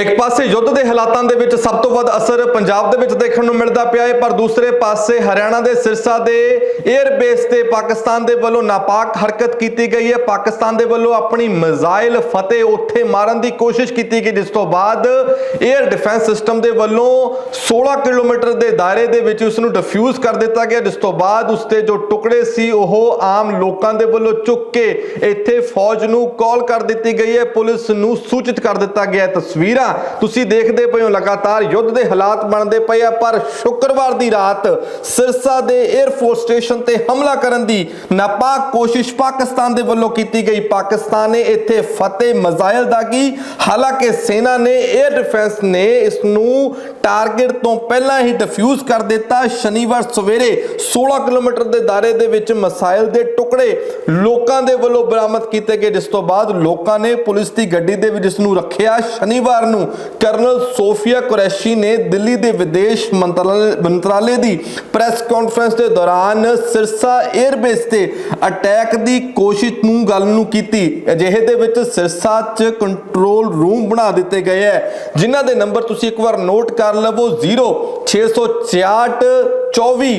ਇੱਕ ਪਾਸੇ ਯੁੱਧ ਦੇ ਹਾਲਾਤਾਂ ਦੇ ਵਿੱਚ ਸਭ ਤੋਂ ਵੱਧ ਅਸਰ ਪੰਜਾਬ ਦੇ ਵਿੱਚ ਦੇਖਣ ਨੂੰ ਮਿਲਦਾ ਪਿਆ ਹੈ ਪਰ ਦੂਸਰੇ ਪਾਸੇ ਹਰਿਆਣਾ ਦੇ ਸਿਰਸਾ ਦੇ 에ਅਰ ਬੇਸ ਤੇ ਪਾਕਿਸਤਾਨ ਦੇ ਵੱਲੋਂ ਨਾਪਾਕ ਹਰਕਤ ਕੀਤੀ ਗਈ ਹੈ ਪਾਕਿਸਤਾਨ ਦੇ ਵੱਲੋਂ ਆਪਣੀ ਮਿਜ਼ਾਈਲ ਫਤਿਹ ਉੱਥੇ ਮਾਰਨ ਦੀ ਕੋਸ਼ਿਸ਼ ਕੀਤੀ ਗਈ, ਜਿਸ ਤੋਂ ਬਾਅਦ 에ਅਰ ਡਿਫੈਂਸ ਸਿਸਟਮ ਦੇ ਵੱਲੋਂ 16 ਕਿਲੋਮੀਟਰ ਦੇ ਦਾਇਰੇ ਦੇ ਵਿੱਚ ਉਸ ਨੂੰ ਡਿਫਿਊਜ਼ ਕਰ ਦਿੱਤਾ ਗਿਆ, ਜਿਸ ਤੋਂ ਬਾਅਦ ਉਸ ਤੇ ਜੋ ਟੁਕੜੇ ਸੀ, ਉਹ ਆਮ ਲੋਕਾਂ ਦੇ ਵੱਲੋਂ ਚੁੱਕ ਕੇ ਇੱਥੇ ਫੌਜ ਨੂੰ ਕਾਲ ਕਰ ਦਿੱਤੀ ਗਈ ਹੈ ਪੁਲਿਸ ਨੂੰ ਸੂਚਿਤ ਕਰ ਦਿੱਤਾ ਗਿਆ ਤਸਵੀਰਾਂ ਤਸਵੀਰਾਂ ਤੁਸੀਂ ਦੇਖਦੇ ਪਏ ਹੋ ਲਗਾਤਾਰ ਯੁੱਧ ਦੇ ਹਾਲਾਤ ਬਣਦੇ ਪਏ ਆ, ਪਰ ਸ਼ੁੱਕਰਵਾਰ ਦੀ ਰਾਤ ਸਿਰਸਾ ਦੇ 에ਅਰਫੋਰਸ ਸਟੇਸ਼ਨ ਤੇ ਹਮਲਾ ਕਰਨ ਦੀ ਨਾਪਾਕ ਕੋਸ਼ਿਸ਼ ਪਾਕਿਸਤਾਨ ਦੇ ਵੱਲੋਂ ਕੀਤੀ ਗਈ। ਪਾਕਿਸਤਾਨ ਨੇ ਇੱਥੇ ਫਤਿਹ ਮਜ਼ਾਇਲ ਦਾ ਕੀ? ਹਾਲਾਂਕਿ ਸੈਨਾ ਨੇ 에ਅਰ ਡਿਫੈਂਸ ਨੇ ਇਸ ਨੂੰ ਟਾਰਗੇਟ ਤੋਂ ਪਹਿਲਾਂ ਹੀ ਡਿਫਿਊਜ਼ ਕਰ ਦਿੱਤਾ। ਸ਼ਨੀਵਾਰ ਸਵੇਰੇ 16 ਕਿਲੋਮੀਟਰ ਦੇ ਦਾਇਰੇ ਦੇ ਵਿੱਚ ਮਸਾਇਲ ਦੇ ਟੁਕੜੇ ਲੋਕਾਂ ਦੇ ਵੱਲੋਂ ਬਰਾਮਦ ਕੀਤੇ ਗਏ, ਜਿਸ ਤੋਂ ਬਾਅਦ ਲੋਕਾਂ ਨੇ ਪੁਲਿਸ ਦੀ ਗੱਡੀ ਦੇ ਵਿੱਚ ਇਸ ਨੂੰ ਰੱਖਿਆ। ਸ਼ਨੀਵਾਰ ਨੂੰ ਕਰਨਲ ਸੋਫੀਆ ਕੁਰੈਸ਼ੀ ਨੇ ਦਿੱਲੀ ਦੇ ਵਿਦੇਸ਼ ਮੰਤਰਾਲੇ ਦੀ ਪ੍ਰੈਸ ਕਾਨਫਰੰਸ ਦੇ ਦੌਰਾਨ ਸਿਰਸਾ 에ਅਰਬੇਸ ਤੇ ਅਟੈਕ ਦੀ ਕੋਸ਼ਿਸ਼ ਨੂੰ ਗੱਲ ਨੂੰ ਕੀਤੀ। ਅਜਿਹੇ ਦੇ ਵਿੱਚ ਸਿਰਸਾ 'ਚ ਕੰਟਰੋਲ ਰੂਮ ਬਣਾ ਦਿੱਤੇ ਗਏ ਹੈ। ਜਿਨ੍ਹਾਂ ਦੇ ਨੰਬਰ ਤੁਸੀਂ ਇੱਕ ਵਾਰ ਨੋਟ ਕਰ ਲਵੋ 0666 24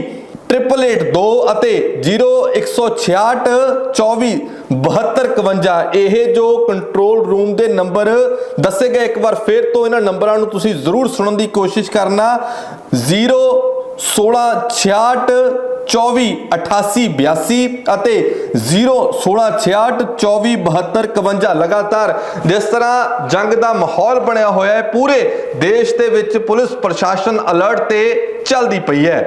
882 ਅਤੇ 0166 24 7251 ਇਹ ਜੋ ਕੰਟਰੋਲ ਰੂਮ ਦੇ ਨੰਬਰ ਦੱਸੇ ਗਏ ਇੱਕ ਵਾਰ ਫੇਰ ਤੋਂ ਇਹਨਾਂ ਨੰਬਰਾਂ ਨੂੰ ਤੁਸੀਂ ਜ਼ਰੂਰ ਸੁਣਨ ਦੀ ਕੋਸ਼ਿਸ਼ ਕਰਨਾ 0 16 66 24 88 82 ਅਤੇ 0 16 66 24 72 51 ਲਗਾਤਾਰ ਜਿਸ ਤਰ੍ਹਾਂ ਜੰਗ ਦਾ ਮਾਹੌਲ ਬਣਿਆ ਹੋਇਆ ਹੈ ਪੂਰੇ ਦੇਸ਼ ਦੇ ਵਿੱਚ ਪੁਲਿਸ ਪ੍ਰਸ਼ਾਸਨ ਅਲਰਟ ਤੇ ਚੱਲਦੀ ਪਈ ਹੈ